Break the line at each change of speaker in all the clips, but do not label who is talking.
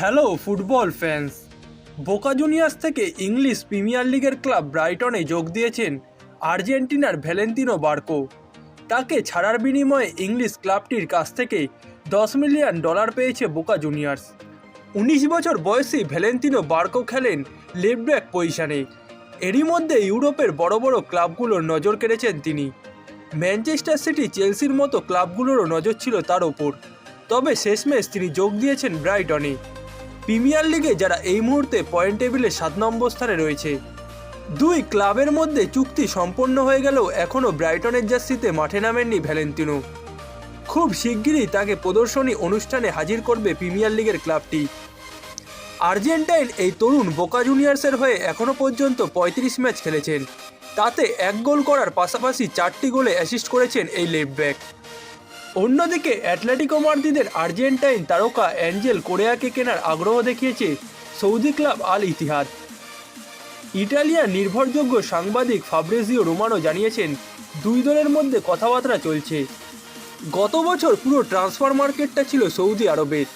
Hello football fans Boca juniors থেকে English premier লিগের club ব্রাইটনে যোগ দিয়েছেন আর্জেন্টিনার ভ্যালেন্তিনো বার্কো। তাকে ছাড়ার বিনিময়ে ইংলিশ ক্লাবটির কাছ থেকে দশ মিলিয়ন ডলার পেয়েছে বোকা জুনিয়ার্স উনিশ বছর বয়সী ভ্যালেন্তিনো বার্কো খেলেন লেফট ব্যাক পজিশনে। এরই মধ্যে ইউরোপের বড় বড় ক্লাবগুলোর নজর কেড়েছেন তিনি। ম্যানচেস্টার সিটি চেলসির মতো ক্লাবগুলোরও নজর ছিল তার ওপর। তবে শেষমেশ তিনি যোগ দিয়েছেন ব্রাইটনে প্রিমিয়ার লিগে যারা এই মুহূর্তে পয়েন্ট টেবিলে সাত নম্বর স্থানে রয়েছে। দুই ক্লাবের মধ্যে চুক্তি সম্পন্ন হয়ে গেলেও এখনও ব্রাইটনের জার্সিতে মাঠে নামেননি ভ্যালেন্তিনো। খুব শিগগিরই তাকে প্রদর্শনী অনুষ্ঠানে হাজির করবে প্রিমিয়ার লিগের ক্লাবটি। আর্জেন্টাইন এই তরুণ বোকা জুনিয়ার্সের হয়ে এখনও পর্যন্ত পঁয়ত্রিশ ম্যাচ খেলেছেন। তাতে এক গোল করার পাশাপাশি চারটি গোলে অ্যাসিস্ট করেছেন এই লেফট ব্যাক। অন্যদিকে অ্যাটলেটিকো মার্দিদের আর্জেন্টাইন তারকা অ্যাঞ্জেল কোরিয়াকে কেনার আগ্রহ দেখিয়েছে Saudi club Al Ittihad. Italian নির্ভরযোগ্য সাংবাদিক ফাব্রেজিও রোমানো জানিয়েছেন, দুই দলের মধ্যে কথাবার্তা চলছে। গত বছর পুরো ট্রান্সফার মার্কেটটা ছিল সৌদি আরবের।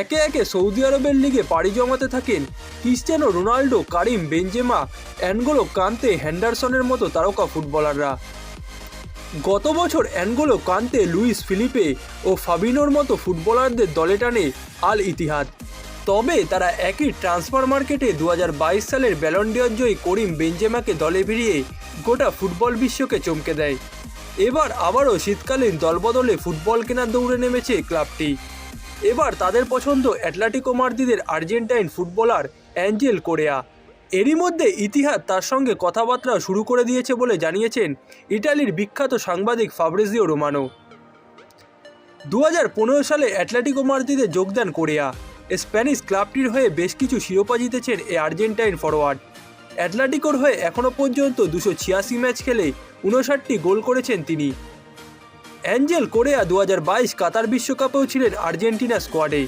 একে একে সৌদি আরবের লিগে পাড়ি জমাতে থাকেন Cristiano Ronaldo, Karim Benzema N'Golo Kante, হ্যান্ডারসনের মতো তারকা ফুটবলাররা। গত বছর অ্যানগোলো কান্তে, লুইস ফিলিপে ও ফাবিনোর মতো ফুটবলারদের দলে টানে আল ইতিহাদ। তবে তারা একই ট্রান্সফার মার্কেটে দু হাজার বাইশ সালের ব্যালন্ডিয়র জয়ী করিম বেঞ্জেমাকে দলে ভিড়িয়ে গোটা ফুটবল বিশ্বকে চমকে দেয়। এবার আবারও শীতকালীন দলবদলে ফুটবল কেনার দৌড়ে নেমেছে ক্লাবটি। এবার তাদের পছন্দ অ্যাটলেটিকো মার্দিদের আর্জেন্টাইন ফুটবলার অ্যাঞ্জেল কোরেয়া। এরই মধ্যে ইতিহাদ তার সঙ্গে কথাবার্তা শুরু করে দিয়েছে বলে জানিয়েছেন ইটালির বিখ্যাত সাংবাদিক ফাবরেজিও রোমানো। দু হাজার পনেরো সালে অ্যাটলেটিকো মার্দিতে যোগদান কোরিয়া। স্প্যানিশ ক্লাবটির হয়ে বেশ কিছু শিরোপা জিতেছেন এই আর্জেন্টাইন ফরোয়ার্ড। অ্যাটলেটিকোর হয়ে এখনও পর্যন্ত দুশো ছিয়াশি ম্যাচ খেলে উনষাটটি গোল করেছেন তিনি। অ্যাঞ্জেল কোরিয়া দু কাতার বিশ্বকাপেও ছিলেন আর্জেন্টিনা স্কোয়াডে।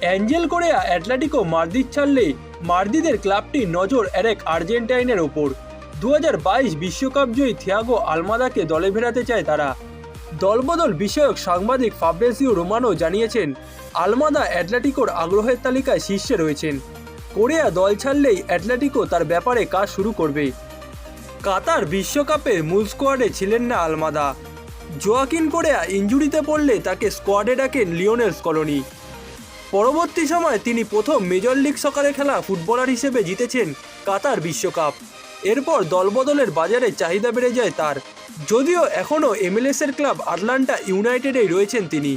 অ্যাঞ্জেল কোরিয়া অ্যাটলেটিকো মার্দিদ ছাড়লে মার্দিদের ক্লাবটির নজর এরেক আর্জেন্টাইনের ওপর। দু বিশ্বকাপ জয়ী থিয়াগো আলমাদাকে দলে ফেরাতে চায় তারা। দলবদল বিষয়ক সাংবাদিক ফাব্রেসিও রোমানো জানিয়েছেন, আলমাদা অ্যাটলেটিকোর আগ্রহের তালিকায় শীর্ষে রয়েছেন। কোরিয়া দল ছাড়লেই অ্যাটলেটিকো তার ব্যাপারে কাজ শুরু করবে। কাতার বিশ্বকাপের মূল স্কোয়াডে ছিলেন না আলমাদা। জোয়াকিন কোরিয়া ইঞ্জুরিতে পড়লে তাকে স্কোয়াডে ডাকেন লিওনেলস কলোনি। পরবর্তী সময়ে তিনি প্রথম মেজর লিগ সকারে খেলা ফুটবলার হিসেবে জিতেছেন কাতার বিশ্বকাপ। এরপর দলবদলের বাজারে চাহিদা বেড়ে যায় তার। যদিও এখনও এমএলএসের ক্লাব আটলান্টা ইউনাইটেডেই রয়েছেন তিনি।